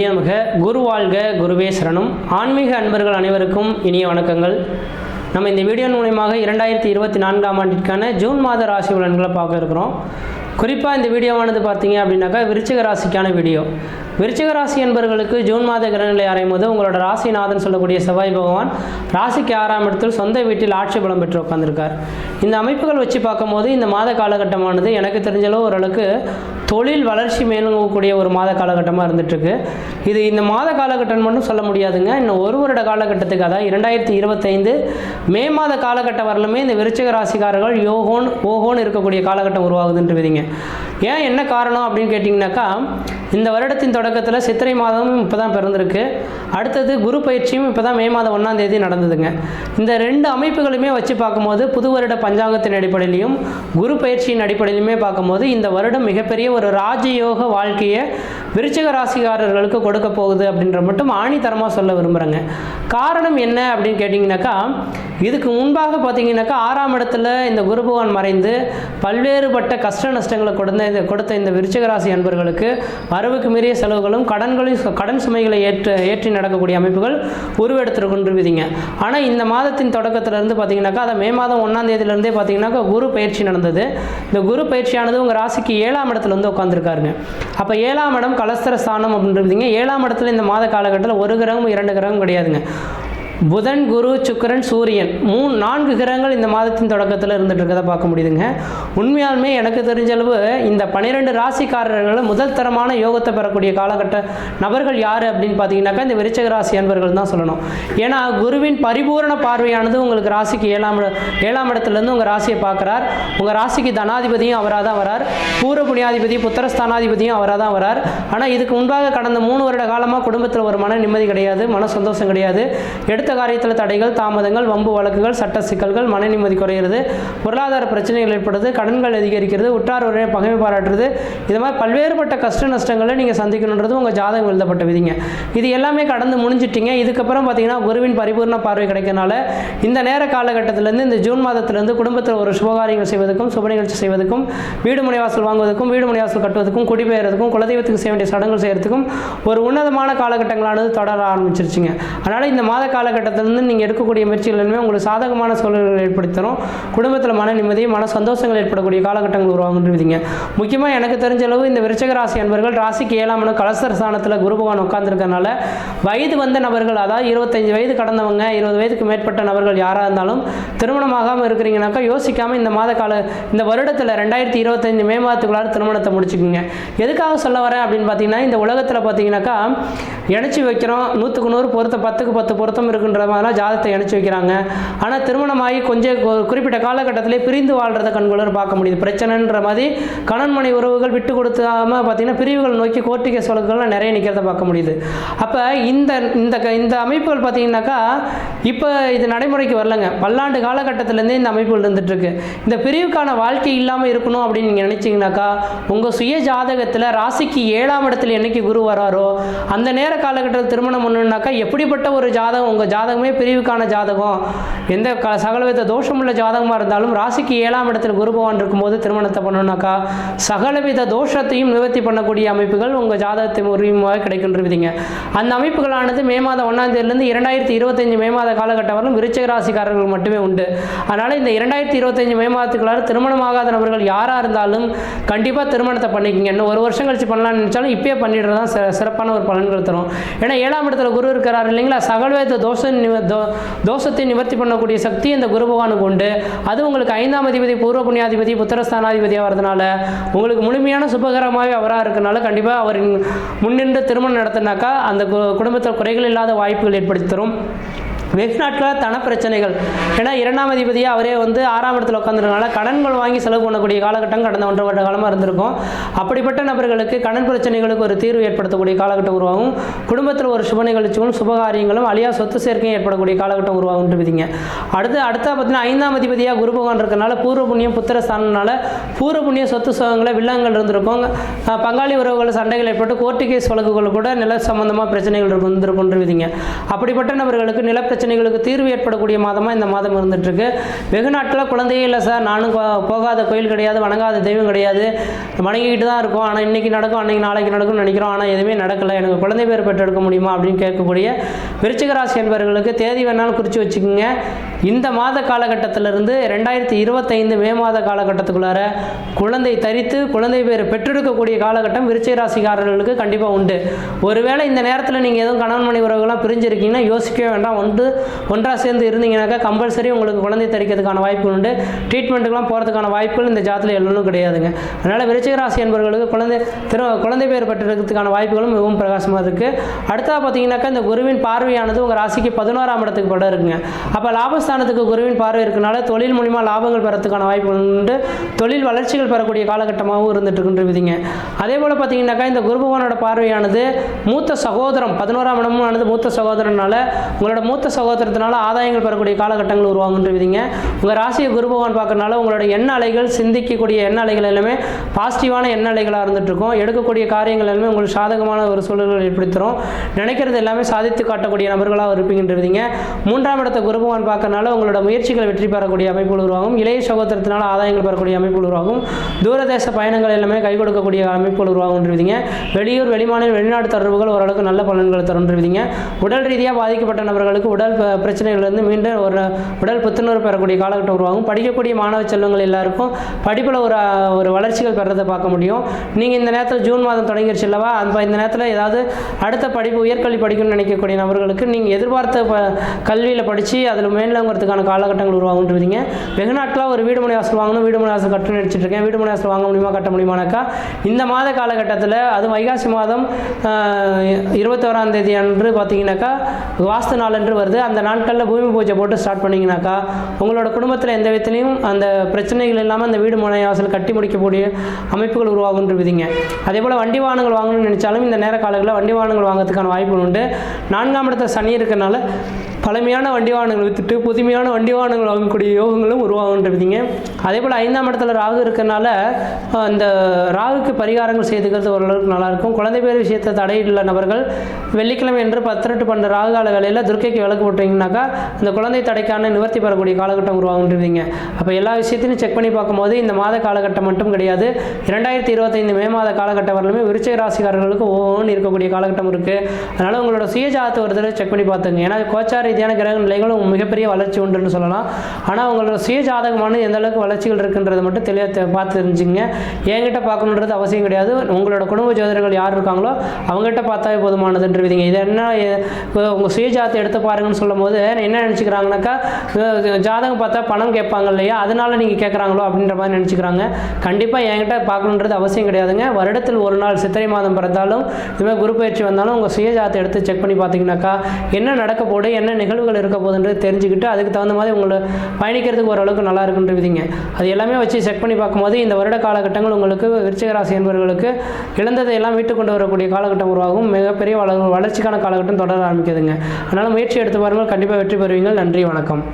குருதியமுக குரு வாழ்க குருவே சரணம் ஆன்மீக அன்பர்கள் அனைவருக்கும் இனிய வணக்கங்கள். நம்ம இந்த வீடியோ மூலயமாக இரண்டாயிரத்தி இருபத்தி நான்காம் ஆண்டிற்கான ஜூன் மாத ராசி பலன்களை பார்க்க இருக்கிறோம். குறிப்பாக இந்த வீடியோவானது பார்த்தீங்க அப்படின்னாக்கா விருச்சிக ராசிக்கான வீடியோ. விருச்சிக ராசி என்பவர்களுக்கு ஜூன் மாத கிரகநிலை அறையும் போது உங்களோட ராசிநாதன் சொல்லக்கூடிய செவ்வாய் பகவான் ராசிக்கு ஆறாம் இடத்தில் சொந்த வீட்டில் ஆட்சி பலம் பெற்று உட்காந்துருக்கார் இந்த அமைப்புகள் வச்சு பார்க்கும்போது இந்த மாத காலகட்டமானது எனக்கு தெரிஞ்சளவு ஓரளவுக்கு தொழில் வளர்ச்சி மேலோங்கக்கூடிய ஒரு மாத காலகட்டமாக இருந்துகிட்ருக்கு இது இந்த மாத காலகட்டம் மட்டும் சொல்ல முடியாதுங்க. இன்னும் ஒரு வருட காலகட்டத்துக்கு அதாவது இரண்டாயிரத்தி இருபத்தைந்து மே மாத காலகட்டம் வரலுமே இந்த விருச்சிக ராசிக்காரர்கள் யோகோன் ஓகோன்னு இருக்கக்கூடிய காலகட்டம் உருவாகுதுன்ற விதிங்க ஏன் என்ன காரணம் அப்படின்னு கேட்டிங்கனாக்கா இந்த வருடத்தின் தொடக்கத்தில் சித்திரை மாதமும் இப்போ தான் பிறந்திருக்கு. அடுத்தது குரு பயிற்சியும் இப்போ தான் மே மாதம் ஒன்றாம் தேதி நடந்ததுங்க. இந்த ரெண்டு அமைப்புகளுமே வச்சு பார்க்கும்போது புது வருட பஞ்சாங்கத்தின் அடிப்படையிலையும் குரு பயிற்சியின் அடிப்படையிலுமே பார்க்கும்போது இந்த வருடம் மிகப்பெரிய ஒரு ராஜயோக வாழ்க்கையை விருச்சக ராசிக்காரர்களுக்கு கொடுக்க போகுது அப்படின்ற மட்டும் ஆணித்தரமாக சொல்ல விரும்புகிறேங்க காரணம் என்ன அப்படின்னு கேட்டிங்கனாக்கா இதுக்கு முன்பாக பார்த்தீங்கன்னாக்கா ஆறாம் இடத்துல இந்த குருபகவான் மறைந்து பல்வேறுபட்ட கஷ்ட நஷ்டங்களை கொடுத்த இந்த கொடுத்த இந்த விருச்சிக ராசி அன்பர்களுக்கு வரவுக்கு மீறிய செலவுகளும் கடன்களையும் கடன் சுமைகளை ஏற்று ஏற்றி நடக்கக்கூடிய அமைப்புகள் உருவெடுத்துருக்குன்று விதிங்க. ஆனால் இந்த மாதத்தின் தொடக்கத்திலிருந்து பார்த்தீங்கன்னாக்கா அதை மே மாதம் ஒன்றாம் தேதியிலேருந்தே பார்த்தீங்கன்னாக்கா குரு பயிற்சி நடந்தது. இந்த குரு பயிற்சியானது உங்கள் ராசிக்கு ஏழாம் இடத்துல வந்து உட்காந்துருக்காருங்க அப்போ ஏழாம் இடம் கலஸ்தர ஸ்தானம் அப்படின்றதுங்க ஏழாம் இடத்துல இந்த மாத காலகட்டத்தில் ஒரு கிரகம் இரண்டு கிரகம் கிடையாதுங்க. புதன் குரு சுக்கிரன் சூரியன். மூணு நான்கு கிரகங்கள் இந்த மாதத்தின் தொடக்கத்தில் இருந்துட்டு இருக்கதை பார்க்க முடியுதுங்க. உண்மையாலுமே எனக்கு தெரிஞ்சளவு இந்த பன்னிரெண்டு ராசிக்காரர்கள் முதல் தரமான யோகத்தை பெறக்கூடிய காலகட்ட நபர்கள் யார் அப்படின்னு பார்த்தீங்கன்னாக்கா இந்த விருச்சக ராசி அன்பர்கள் தான் சொல்லணும். ஏன்னா குருவின் பரிபூரண பார்வையானது உங்களுக்கு ராசிக்கு ஏழாம் ஏழாம் இடத்துலேருந்து உங்கள் ராசியை பார்க்குறார். உங்கள் ராசிக்கு தனாதிபதியும் அவராக தான் வரார். பூர்வ புண்ணியாதிபதி புத்திரஸ்தானாதிபதியும் அவராக தான் வரார். ஆனால் இதுக்கு முன்பாக கடந்த மூணு வருட காலமாக குடும்பத்தில் ஒரு மன நிம்மதி கிடையாது மன சந்தோஷம் கிடையாது. எடுத்து காரியத்தில் தடைகள் தாமதங்கள் வம்பு வழக்குகள் சட்ட சிக்கல்கள் மன நிம்மதி குறையிறது பொருளாதார பிரச்சனைகள் ஏற்படுது கடன்கள் அதிகரிக்கிறது உற்றார் உறவை பகைமை பாராட்டுறது இது மாதிரி பல்வேறுபட்ட கஷ்ட நஷ்டங்களை நீங்கள் சந்திக்கணுன்றது உங்கள் ஜாதகம் எழுதப்பட்ட விதிங்க. இது எல்லாமே கடந்து முடிஞ்சிட்டிங்க. இதுக்கப்புறம் பார்த்தீங்கன்னா குருவின் பரிபூர்ண பார்வை கிடைக்கனால இந்த நேர காலகட்டத்திலேருந்து இந்த ஜூன் மாதத்திலேருந்து குடும்பத்தில் ஒரு சுபகாரியங்கள் செய்வதற்கும் சுப நிகழ்ச்சி செய்வதற்கும் வீடு முனைவாசல் வாங்குவதற்கும் வீடு முனைவாசல் கட்டுவதற்கும் குடிபெயர்றதுக்கும் குலதெய்வத்துக்கு செய்ய வேண்டிய சடங்குகள் செய்யறதுக்கும் ஒரு உன்னதமான காலகட்டங்களானது தொடர ஆரம்பிச்சிருச்சுங்க. அதனால் இந்த மாத காலகட்டத்திலேருந்து நீங்கள் எடுக்கக்கூடிய முயற்சிகள் எல்லாமே உங்களுக்கு சாதகமான சூழல்களை ஏற்படுத்தரும் குடும்பத்தில் மன நிம்மதி மன சந்தோஷங்கள் ஏற்படக்கூடிய காலகட்டங்கள் உருவாகுன்றீங்க முக்கியமாக எனக்கு தெரிஞ்ச அளவு இந்த விருச்சக ராசி அன்பர்கள் ராசிக்கு ஏழாம் இடம் கலசர ஸ்தானத்தில் குரு பகவான் வயது வந்த நபர்கள் அதாவது இருபத்தஞ்சு வயது கடந்தவங்க இருபது வயதுக்கு மேற்பட்ட நபர்கள் யாராக இருந்தாலும் திருமணமாகாமல் இருக்கிறீங்கனாக்கா யோசிக்காமல் இந்த மாத கால இந்த வருடத்தில் ரெண்டாயிரத்தி இருபத்தஞ்சு மே மாதத்துக்குள்ளார திருமணத்தை முடிச்சுக்குங்க. எதுக்காக சொல்ல வரேன் அப்படின்னு பார்த்தீங்கன்னா இந்த உலகத்தில் பார்த்தீங்கன்னாக்கா இணைச்சி வைக்கிறோம். நூற்றுக்கு நூறு பொருத்தம் பத்துக்கு பத்து பொருத்தம் இருக்குன்ற மாதிரிலாம் ஜாதகத்தை இணைச்சி வைக்கிறாங்க. ஆனால் திருமணமாகி கொஞ்சம் குறிப்பிட்ட காலகட்டத்திலே பிரிந்து வாழ்கிறத கண்குளர் பார்க்க முடியுது. பிரச்சனைன்ற மாதிரி கணன்மனை உறவுகள் விட்டு கொடுத்தாம பார்த்தீங்கன்னா பிரிவுகள் நோக்கி கோர்ட்டிகை கேஸ் நிறைய நிற்கிறத பார்க்க முடியுது. அப்போ இந்த இந்த இந்த அமைப்புகள் பார்த்தீங்கன்னாக்கா இப்போ இது நடைமுறைக்கு வரலங்க. பல்லாண்டு காலகட்டத்திலேருந்தே இந்த அமைப்புகள் இருந்துகிட்ருக்கு இந்த பிரிவுக்கான வாழ்க்கை இல்லாமல் இருக்கணும் அப்படின்னு நீங்கள் நினச்சிங்கனாக்கா உங்கள் சுய ஜாதகத்தில் ராசிக்கு ஏழாம் இடத்துல என்னைக்கு குரு வராரோ அந்த நேர காலகட்டத்தில் திருமணம் பண்ணுனாக்கா எப்படிப்பட்ட ஒரு ஜாதகம் உங்கள் ஜாதகமே பிரிவுக்கான ஜாதகம். எந்த க சகலவித தோஷமுள்ள ஜாதகமாக இருந்தாலும் ராசிக்கு ஏழாம் இடத்துல குரு பகவான் இருக்கும்போது திருமணத்தை பண்ணணுன்னாக்கா சகலவித தோஷத்தையும் நிவர்த்தி பண்ணக்கூடிய அமைப்புகள் உங்கள் ஜாதகத்தை உரிமையாக கிடைக்கின்றவிதிங்க. அந்த அமைப்புகளானது மே மாதம் ஒன்றாம் தேதியிலேருந்து இரண்டாயிரத்தி இருபத்தஞ்சு மே மாத காலகட்டம் வரலும் விருச்சக ராசிக்காரர்கள் மட்டுமே உண்டு. அதனால் இந்த இரண்டாயிரத்தி இருபத்தஞ்சு மே மாதத்துக்குள்ளார திருமணமாகாத நபர்கள் யாராக இருந்தாலும் கண்டிப்பாக திருமணத்தை பண்ணிக்கங்க. இன்னும் ஒரு வருஷம் கழிச்சு பண்ணலாம்னு நினச்சாலும் இப்பயே பண்ணிடுறது தான் சிறப்பான ஒரு பலன்கள் தரும். ஏன்னா ஏழாம் இடத்துல குரு இருக்கிறார் இல்லைங்களா? சகலவேத தோஷ நிவ- தோஷத்தை நிவர்த்தி பண்ணக்கூடிய சக்தி இந்த குரு பகவானுக்கு உண்டு. அது உங்களுக்கு ஐந்தாம் அதிபதி பூர்வ புண்ணியாதிபதி புத்திரஸ்தானாதிபதியாக வரதுனால உங்களுக்கு முழுமையான சுபகரமாகவே அவராக இருக்கனால கண்டிப்பாக அவரின் முன்னின்று திருமணம் நடத்தினாக்கா அந்த கு- குடும்பத்தில் குறைகள் இல்லாத வாய்ப்புகள் ஏற்படுத்தி தரும். வெகு தன பிரச்சனைகள் ஏன்னா இரண்டாம் அதிபதியாக அவரே வந்து ஆறாம் இடத்துல உட்காந்துருக்கனால கடன்கள் வாங்கி செலவு பண்ணக்கூடிய காலகட்டம் கடந்த ஒன்றரை வருட காலமாக இருந்திருக்கும். அப்படிப்பட்ட நபர்களுக்கு கடன் பிரச்சனைகளுக்கு ஒரு தீர்வு ஏற்படுத்தக்கூடிய காலகட்டம் உருவாகும். குடும்பத்தில் ஒரு சுப நிகழ்ச்சிகளும் சுபகாரியங்களும் அழியா சொத்து சேர்க்கையும் ஏற்படக்கூடிய காலகட்டம் உருவாகும் விதிங்க. அடுத்து அடுத்த பார்த்தீங்கன்னா ஐந்தாம் அதிபதியாக குரு பகவான் இருக்கனால பூர்வ புண்ணியம் புத்திர ஸ்தானம்னால பூர்வ புண்ணிய சொத்து சுகங்களை வில்லங்கள் இருந்திருக்கும். பங்காளி உறவுகள் சண்டைகள் ஏற்பட்டு கோர்ட்டு கேஸ் வழக்குகள் கூட நில சம்பந்தமாக பிரச்சனைகள் இருக்கும் விதிங்க. அப்படிப்பட்ட நபர்களுக்கு நில பிரச்சனைகளுக்கு தீர்வு ஏற்படக்கூடிய மாதமாக இந்த மாதம் இருந்துகிட்ருக்கு வெகு நாட்களாக குழந்தையே இல்லை சார். நானும் போகாத கோயில் கிடையாது வணங்காத தெய்வம் கிடையாது. வணங்கிக்கிட்டு தான் இருக்கும். ஆனால் இன்றைக்கி நடக்கும் அன்றைக்கி நாளைக்கு நடக்கும்னு நினைக்கிறோம். ஆனால் எதுவுமே நடக்கலை. எனக்கு குழந்தை பேர் பெற்றெடுக்க முடியுமா அப்படின்னு கேட்கக்கூடிய விருச்சிக ராசி என்பவர்களுக்கு தேதி வேணாலும் குறித்து வச்சுக்கோங்க. இந்த மாத காலகட்டத்திலிருந்து ரெண்டாயிரத்தி இருபத்தைந்து மே மாத காலகட்டத்துக்குள்ளார குழந்தை தரித்து குழந்தை பேர் பெற்றெடுக்கக்கூடிய காலகட்டம் விருச்சிக ராசிக்காரர்களுக்கு கண்டிப்பாக உண்டு. ஒருவேளை இந்த நேரத்தில் நீங்கள் எதுவும் கணவன் மணி உறவுகள்லாம் பிரிஞ்சிருக்கீங்கன்னா யோசிக்கவே வேண்டாம். ஒன்று ஒன்றாக சேர்ந்து இருந்தீங்கன்னாக்கா கம்பல்சரி உங்களுக்கு குழந்தை தரிக்கிறதுக்கான வாய்ப்புகள் உண்டு. ட்ரீட்மெண்ட்டுக்கெலாம் போகிறதுக்கான வாய்ப்புகள் இந்த ஜாத்தில் எல்லாம் கிடையாதுங்க. அதனால் விருச்சிக ராசி என்பவர்களுக்கு குழந்தை திரு குழந்தை பேர் பெற்றெடுக்கிறதுக்கான வாய்ப்புகளும் மிகவும் பிரகாசமாக இருக்குது அடுத்ததாக பார்த்தீங்கன்னாக்கா இந்த குருவின் பார்வையானது உங்கள் ராசிக்கு பதினோராம் இடத்துக்கு படம் இருக்குங்க. அப்போ லாபஸ்தானத்துக்கு குருவின் பார்வை இருக்கனால தொழில் மூலிமா லாபங்கள் பெறத்துக்கான வாய்ப்புகள் உண்டு. தொழில் வளர்ச்சிகள் பெறக்கூடிய காலகட்டமாகவும் இருந்துட்டு இருக்குன்றவிதிங்க அதே போல் பார்த்தீங்கன்னாக்கா இந்த குருபகவானோட பார்வையானது மூத்த சகோதரம் பதினோராம் இடமும் ஆனது மூத்த சகோதரனால உங்களோட மூத்த சகோதரத்தினால ஆதாயங்கள் பெறக்கூடிய காலகட்டங்கள் உருவாகுன்றவிதிங்க உங்கள் ராசியை குரு பகவான் பார்க்கறனால உங்களோட எண்ண அலைகள் சிந்திக்கக்கூடிய எண்ண அலைகள் எல்லாமே பாசிட்டிவான எண்ண அலைகளாக இருந்துட்டுருக்கும். எடுக்கக்கூடிய காரியங்கள் எல்லாமே உங்களுக்கு சாதகமான ஒரு சூழல்கள் ஏற்படுத்தரும். நினைக்கிறது எல்லாமே சாதித்து காட்டக்கூடிய நபர்களாக இருப்பீங்கன்றவிதிங்க மூன்றாம் இடத்த குரு பகவான் பார்க்கறனால உங்களோட முயற்சிகள் வெற்றி பெறக்கூடிய அமைப்புகள் உருவாகும். இளைய சகோதரத்தினால ஆதாயங்கள் பெறக்கூடிய அமைப்புகள் உருவாகும். தூரதேச பயணங்கள் எல்லாமே கை கொடுக்கக்கூடிய அமைப்புகள் உருவாகுன்றவிதிங்க வெளியூர் வெளிமாநில வெளிநாடு தொடர்புகள் ஓரளவுக்கு நல்ல பலன்களை தருன்றவிதிங்க உடல் ரீதியாக பாதிக்கப்பட்ட நபர்களுக்கு உடல் உடல் பிரச்சனைகள்லேருந்து மீண்டும் ஒரு உடல் புத்துணர்வு பெறக்கூடிய காலகட்டம் உருவாகும். படிக்கக்கூடிய மாணவ செல்வங்கள் எல்லாருக்கும் படிப்பில் ஒரு ஒரு வளர்ச்சிகள் பெறதை பார்க்க முடியும். நீங்கள் இந்த நேரத்தில் ஜூன் மாதம் தொடங்கிருச்சு அல்லவா அந்த இந்த நேரத்தில் ஏதாவது அடுத்த படிப்பு உயர்கல்வி படிக்கணும்னு நினைக்கக்கூடிய நபர்களுக்கு நீங்கள் எதிர்பார்த்த ப கல்வியில் படித்து அதில் மேலங்கிறதுக்கான காலகட்டங்கள் உருவாகுன்றீங்க. வெகு நாட்களாக ஒரு வீடு மனை வாசல் வாங்கணும் வீடு மனை வாசல் கட்டணும்னு நினச்சிட்டு இருக்கேன். வீடு மனை வாசல் வாங்க முடியுமா கட்ட முடியுமானாக்கா இந்த மாத காலகட்டத்தில் அது வைகாசி மாதம் இருபத்தோராம் தேதி அன்று பார்த்தீங்கன்னாக்கா வாஸ்து நாள் என்று வருது. அந்த நாட்களில் பூமி பூஜை போட்டு ஸ்டார்ட் பண்ணிங்கனாக்கா உங்களோட குடும்பத்தில் எந்த விதத்துலையும் அந்த பிரச்சனைகள் இல்லாமல் அந்த வீடு மனை வாசல் கட்டி முடிக்கக்கூடிய அமைப்புகள் உருவாகுன்றவிதிங்க அதே போல் வண்டி வாகனங்கள் வாங்கணும்னு நினச்சாலும் இந்த நேர காலங்களில் வண்டி வாகனங்கள் வாங்குறதுக்கான வாய்ப்புகள் உண்டு. நான்காம் இடத்துல சனி இருக்கிறனால பழமையான வண்டி வாகனங்கள் விற்றுட்டு புதுமையான வண்டி வாகனங்கள் வாங்கக்கூடிய யோகங்களும் உருவாகின்றிருந்தீங்க அதே போல் ஐந்தாம் இடத்துல ராகு இருக்கிறனால அந்த ராகுக்கு பரிகாரங்கள் செய்துக்கிறது ஓரளவுக்கு நல்லாயிருக்கும். குழந்தை பேர் விஷயத்தை தடையில்லை நபர்கள். வெள்ளிக்கிழமை என்று பத்திரெட்டு பண்ண ராகு கால வேலையில் துர்க்கைக்கு விளக்கு போட்டிங்கனாக்கா அந்த குழந்தை தடைக்கான நிவர்த்தி பெறக்கூடிய காலகட்டம் உருவாகின்றிருந்தீங்க அப்போ எல்லா விஷயத்தையும் செக் பண்ணி பார்க்கும்போது இந்த மாத காலகட்டம் மட்டும் கிடையாது. இரண்டாயிரத்தி இருபத்தைந்து மே மாத காலகட்டம் வரலுமே விருச்சை ராசிக்காரர்களுக்கு ஒவ்வொன்று இருக்கக்கூடிய காலகட்டம் இருக்குது அதனால் உங்களோட சுயஜாதத்தை ஒரு தடவை செக் பண்ணி பார்த்துங்க. ஏன்னா கோச்சார ரீதியான கிரக நிலைகளும் மிகப்பெரிய வளர்ச்சி உண்டுன்னு சொல்லலாம். ஆனால் உங்களோட சுயஜாதகமான எந்த அளவுக்கு வளர்ச்சிகள் இருக்குன்றதை மட்டும் தெளிவாக பார்த்து தெரிஞ்சுங்க என்கிட்ட பார்க்கணுன்றது அவசியம் கிடையாது. உங்களோட குடும்ப ஜோதிடர்கள் யார் இருக்காங்களோ அவங்ககிட்ட பார்த்தாவே போதுமானதுன்றவிதிங்க இது என்ன உங்கள் சுயஜாதத்தை எடுத்து பாருங்கன்னு சொல்லும் போது என்ன நினச்சிக்கிறாங்கனாக்கா ஜாதகம் பார்த்தா பணம் கேட்பாங்க இல்லையா? அதனால நீங்கள் கேட்குறாங்களோ அப்படின்ற மாதிரி நினச்சிக்கிறாங்க. கண்டிப்பாக என்கிட்ட பார்க்கணுன்றது அவசியம் கிடையாதுங்க. வருடத்தில் ஒரு நாள் சித்திரை மாதம் பிறந்தாலும் இதுமாதிரி குரு பயிற்சி வந்தாலும் உங்கள் சுயஜாதத்தை எடுத்து செக் பண்ணி பார்த்தீங்கன்னாக்கா என்ன நடக்க போடு என்ன நிகழ்வுகள் இருக்க போகுதுன்றது தெரிஞ்சுக்கிட்டு அதுக்கு தகுந்த மாதிரி உங்களை பயணிக்கிறதுக்கு ஓரளவுக்கு நல்லா இருக்குன்ற விதிங்க. அது எல்லாமே வச்சு செக் பண்ணி பார்க்கும்போது இந்த வருட காலகட்டங்கள் உங்களுக்கு விருச்சிகராசி என்பவர்களுக்கு இழந்ததை எல்லாம் மீட்டு கொண்டு வரக்கூடிய காலகட்டம் உருவாகும். மிகப்பெரிய வள வளர்ச்சிக்கான காலகட்டம் தொடர ஆரம்பிக்குதுங்க. அதனால் முயற்சி எடுத்து பாருங்கள். கண்டிப்பாக வெற்றி பெறுவீங்கள். நன்றி வணக்கம்.